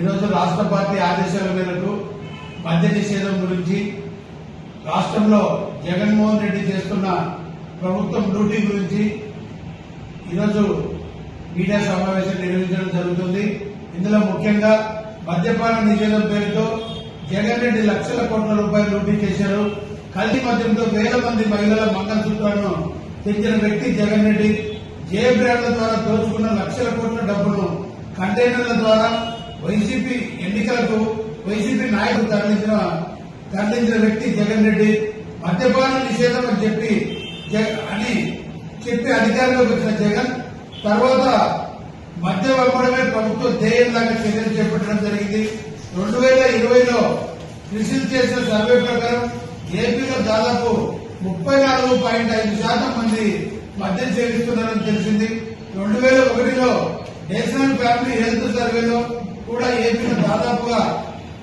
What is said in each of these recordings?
ఈరోజు రాష్ట్ర పార్టీ ఆదేశాల మేరకు మద్య నిషేధం గురించి రాష్ట్రంలో జగన్మోహన్ రెడ్డి చేస్తున్న ప్రభుత్వం డ్యూటీ గురించి ఈరోజు మీడియా సమావేశం నిర్వహించడం జరుగుతుంది. ఇందులో ముఖ్యంగా మద్యపాన నిషేధం పేరుతో జగన్ రెడ్డి లక్షల కోట్ల రూపాయలు లూటీ చేశారు. కల్తీ మద్యంతో వేల మంది మహిళల మంగళసూత్రాలను తెచ్చిన వ్యక్తి జగన్ రెడ్డి జే బ్రాండ్ల ద్వారా దోచుకున్న లక్షల కోట్ల డబ్బును కంటైనర్ల ద్వారా వైసీపీ ఎన్నికలకు వైసీపీ నాయకులు తరలించిన తరలించిన వ్యక్తి జగన్ రెడ్డి. మద్యపాన నిషేధం అని చెప్పి అని చెప్పి అధికారంలోకి వచ్చిన జగన్ తర్వాత మద్యం అమ్మడమే ప్రభుత్వ ధ్యేయంలాగా చర్యలు చేపట్టడం జరిగింది. రెండు వేల ఇరవైలో కృషి చేసిన సర్వే ప్రకారం ఏపీలో దాదాపు ముప్పై నాలుగు పాయింట్ ఐదు శాతం మంది మద్యం సేవిస్తున్నారని తెలిసింది. రెండు వేల ఒకటిలో నేషనల్ ఫ్యామిలీ హెల్త్ సర్వేలో కూడా ఏపీలో దాదాపుగా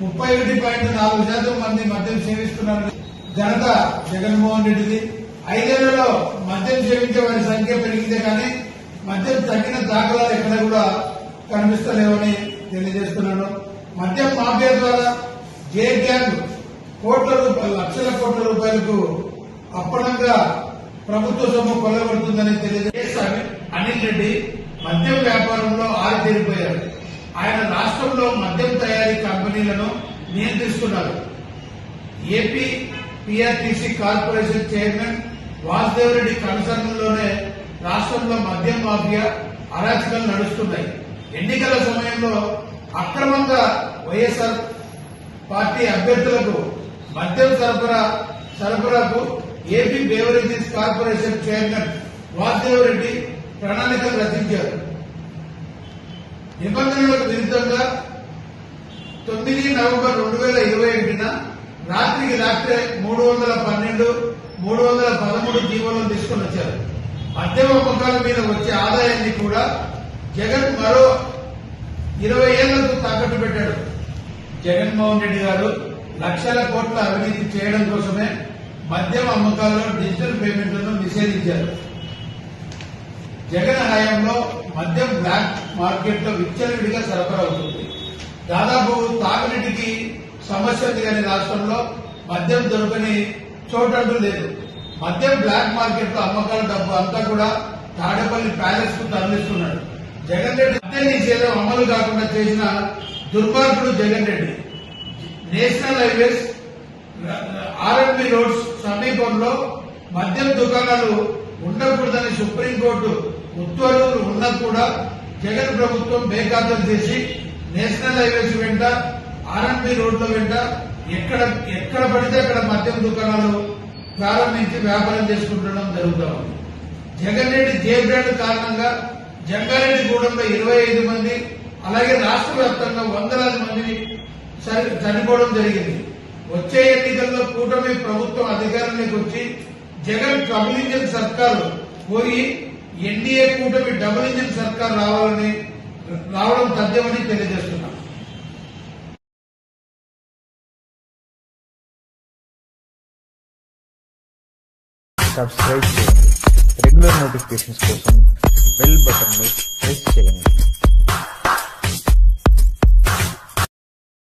ముప్పై ఒకటి పాయింట్ నాలుగు శాతం మంది మద్యం సేవిస్తున్నారు. ఘనత జగన్మోహన్ రెడ్డిది. ఐదేళ్ళలో మద్యం సేవించే వారి సంఖ్య పెరిగిందే కానీ మద్యం తగ్గిన దాఖలాలు ఎక్కడ కూడా కనిపిస్తలేవని తెలియజేస్తున్నాను. మద్యం మాఫియా ద్వారా జే గ్యాంగ్ కోట్ల రూపాయలు లక్షల కోట్ల రూపాయలకు అప్పనంగా ప్రభుత్వ సొమ్ము కొల్లబడుతుందని తెలియజేశారు అనిల్ రెడ్డి మద్యం వ్యాపారంలో ఆరితేరిపోయారు. ఆయన రాష్ట్రంలో మద్యం తయారీ కంపెనీలను నియంత్రిస్తున్నారు. AP PRTC corporation chairman Vasudev Reddy కన్సర్న్లోనే రాష్ట్రంలో మద్యం మాఫియా అరాచకాలు నడుస్తున్నాయి. ఎన్నికల సమయంలో అక్రమంగా వైఎస్ఆర్ పార్టీ అభ్యర్థులకు మద్యం సరఫరా సరఫరాకు AP beverages corporation chairman Vasudev Reddy ప్రణాళికలు రచించారు. నిబంధనలకు విరుద్ధంగా తొమ్మిది నవంబర్ రెండు వేల ఇరవై ఒకటిన రాత్రికి రాత్రే మూడు వందల పన్నెండు మూడు వందల పదమూడు జీవోలను తీసుకొని వచ్చారు. మద్యం అమ్మకాల మీద వచ్చే ఆదాయాన్ని కూడా జగన్ మరో ఇరవై ఏళ్ళకు తాకట్టు పెట్టాడు. జగన్మోహన్ రెడ్డి గారు లక్షల కోట్ల అవినీతి చేయడం కోసమే మద్యం అమ్మకాల్లో డిజిటల్ పేమెంట్లను నిషేధించారు. జగన్ హయాంలో మద్యం బ్లాక్ మార్కెట్లో విచ్చలవిడిగా సరఫరా అవుతుంది. దాదాపు తాగునీటికి సమస్య ఉంది కానీ రాష్ట్రంలో మద్యం దొరకని చోటంటూ లేదు. మద్యం బ్లాక్ మార్కెట్లో అమ్మకాల డబ్బు అంతా కూడా తాడేపల్లి ప్యాలెస్కు తరలిస్తున్నాడు. జగన్ రెడ్డి మద్యం నిషేధం అమలు కాకుండా చేసిన దుర్మార్గుడు Jagan Reddy. National highways RMP roads సమీపంలో మద్యం దుకాణాలు ఉండకూడదని సుప్రీంకోర్టు ఉత్తర్వులు ఉన్నా కూడా జగన్ ప్రభుత్వం బేఖాతరు చేసి నేషనల్ హైవేస్ వెంట ఆర్ఎంపీ రోడ్ల వెంట ఎక్కడ ఎక్కడ పడితే అక్కడ మద్యం దుకాణాలు ప్రారంభించి వ్యాపారం చేసుకుంటడం జరుగుతూ ఉంది. జగన్ రెడ్డి జే బ్రాండ్ కారణంగా జంగారెడ్డి గూడెంలో ఇరవై ఐదు మంది అలాగే రాష్ట్ర వ్యాప్తంగా వందలాది మంది చని- చనిపోవడం జరిగింది. వచ్చే ఎన్నికల్లో కూటమి ప్రభుత్వం అధికారంలోకి వచ్చి జగన్ డబుల్ సర్కారు పోయి ఎన్డీఏ కూటమి డబుల్ ఇంజిన్ సర్కార్ రావాలని రావడం తథ్యమని తెలియజేస్తున్నాం. సబ్స్క్రైబ్ చేయండి. రెగ్యులర్ నోటిఫికేషన్స్ కోసం బెల్ బటన్ని ప్రెస్ చేయండి.